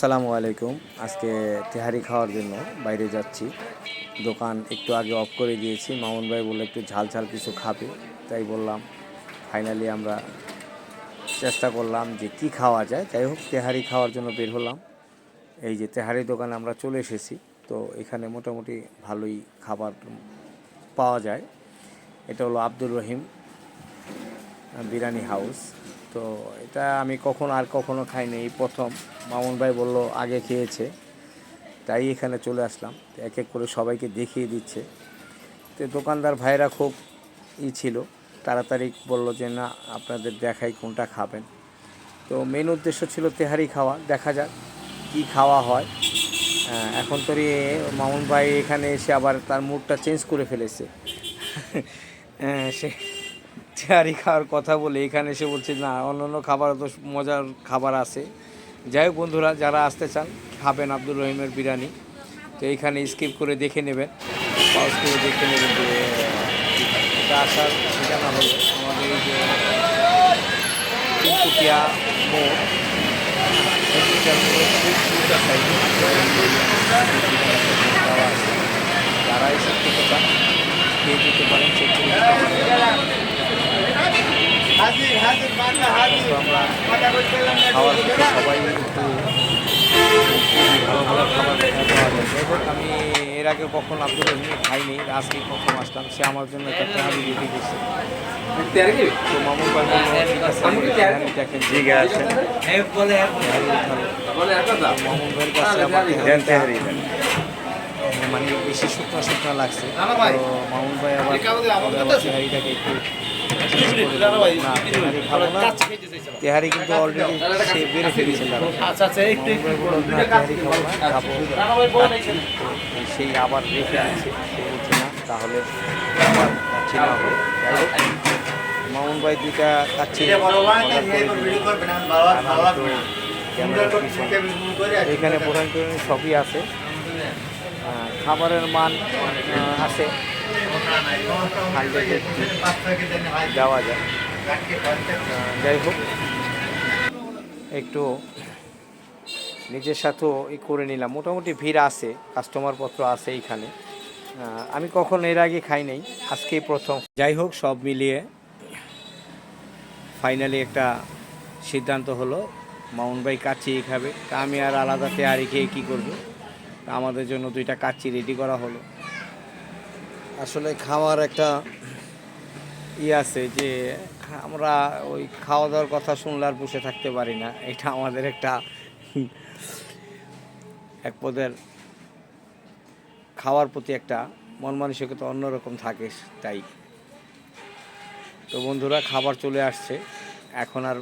আসসালামু আলাইকুম। আজকে তেহারি খাওয়ার জন্য বাইরে যাচ্ছি। দোকান একটু আগে অফ করে দিয়েছি। মামুন ভাই বলল একটু ঝাল ঝাল কিছু খাবে। তাই বললাম ফাইনালি আমরা চেষ্টা করলাম যে কি খাওয়া যায়। যাই হোক, তেহারি খাওয়ার জন্য বের হলাম। এই যে তেহারি দোকানে আমরা চলে এসেছি। তো এখানে মোটামুটি ভালোই খাবার পাওয়া যায়। এটা হলো আব্দুর রহিম, বিরিয়ানি হাউস। তো এটা আমি কখনো আর কখনো খাইনি। এই প্রথম মামুন ভাই বলল আগে খেয়েছে, তাই এখানে চলে আসলাম। এক এক করে সবাইকে দেখিয়ে দিচ্ছে। তো দোকানদার ভাইরা খুব ই ছিল, তাড়াতাড়ি বলল যে, না, আপনাদের দেখাই কোনটা খাবেন। তো মেন উদ্দেশ্য ছিল তেহারি খাওয়া, দেখা যাক কি খাওয়া হয়। এখন তো মামুন ভাই এখানে এসে আবার তার মুডটা চেঞ্জ করে ফেলেছে। সে তেহারি খাওয়ার কথা বলে এখানে এসে বলছে, না অন্য অন্য খাবার তো মজার খাবার আছে। যাই হোক বন্ধুরা, যারা আসতে চান, খাবেন আব্দুর রহিমের বিরিয়ানি। তো এইখানে স্কিপ করে দেখে নেবেন। পাউজ করে দেখে নেবেন যে, এটা আসার ঠিকানা হলো আমাদের যে তিনকুটিয়া মোড়। যারা এসে খেতে চান, খেয়ে দিতে পারেন চেক ক্ষেত্রে সবাই ভালো ভালো খাবার আমি এর আগে কখন আব্দুল রহিম খাইনি আজকে প্রথম আসলাম। সে আমার জন্য একটা তেহারি রেডি করছে তো মামুন ভাই আছে তেহারি দেখেন জিগে আছে। তেহারি উঠালো। তো মামুন ভাইয়ের কাছে মানে বেশি শুকনো শুকনো লাগছে। তো মামুন ভাই আবার তেহারিটাকে একটু তেহারি কিন্তু অলরেডি সে বেড়ে ফেলেছে সেই আবার রেখে আছে সে বলছে না তাহলে আবার খাচ্ছি হবে। মামুন ভাই দুইটা পিছনে এখানে প্রধান সবই আছে। খাবারের মান আহ, দেওয়া যায়। যাই হোক, একটু নিজের সাথেও করে নিলাম। মোটামুটি ভিড় আছে কাস্টমার পত্র আছে এইখানে। আমি কখন এর আগে খাই নাই, আজকেই প্রথম। যাই হোক, সব মিলিয়ে ফাইনালি একটা সিদ্ধান্ত হলো মাউন ভাই কাচ্চি খাবে। তা আমি আর আলাদা তেয়ারি খেয়ে কী করব? আমাদের জন্য দুইটা কাচ্চি রেডি করা হলো। আসলে খাওয়ার একটা ই আছে যে আমরা ওই খাওয়া দাওয়ার কথা শুনলে আর বসে থাকতে পারি না। এটা আমাদের একটা এক পদের খাওয়ার প্রতি একটা মন মানসিকতা অন্যরকম থাকে তাই। তো বন্ধুরা, খাবার চলে আসছে। এখন আর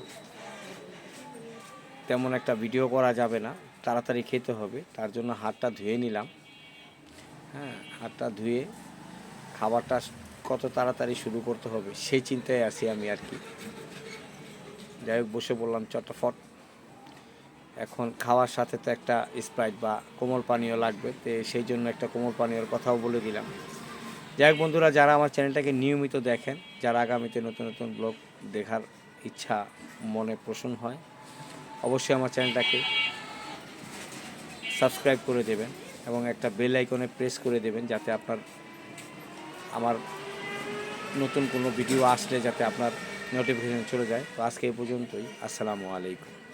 তেমন একটা ভিডিও করা যাবে না। তাড়াতাড়ি খেতে হবে। তার জন্য হাতটা ধুয়ে নিলাম। হ্যাঁ হাতটা ধুয়ে খাবারটা কত তাড়াতাড়ি শুরু করতে হবে, সেই চিন্তায় আছি আমি আর কি। যাই হোক, বসে বললাম চটফট। এখন খাওয়ার সাথে তো একটা স্প্রাইট বা কোমল পানীয় লাগবে, তো সেই জন্য একটা কোমল পানীয়র কথাও বলে দিলাম। যাই হোক বন্ধুরা, যারা আমার চ্যানেলটাকে নিয়মিত দেখেন, যারা আগামীতে নতুন নতুন ব্লগ দেখার ইচ্ছা, মনে পোষণ হয়, অবশ্যই আমার চ্যানেলটাকে সাবস্ক্রাইব করে দেবেন এবং একটা বেল আইকনে প্রেস করে দেবেন যাতে আপনার আমার নতুন কোনো ভিডিও আসলে যাতে আপনার নোটিফিকেশন চলে যায়। তো আজকে এই পর্যন্তই। আসসালামু আলাইকুম।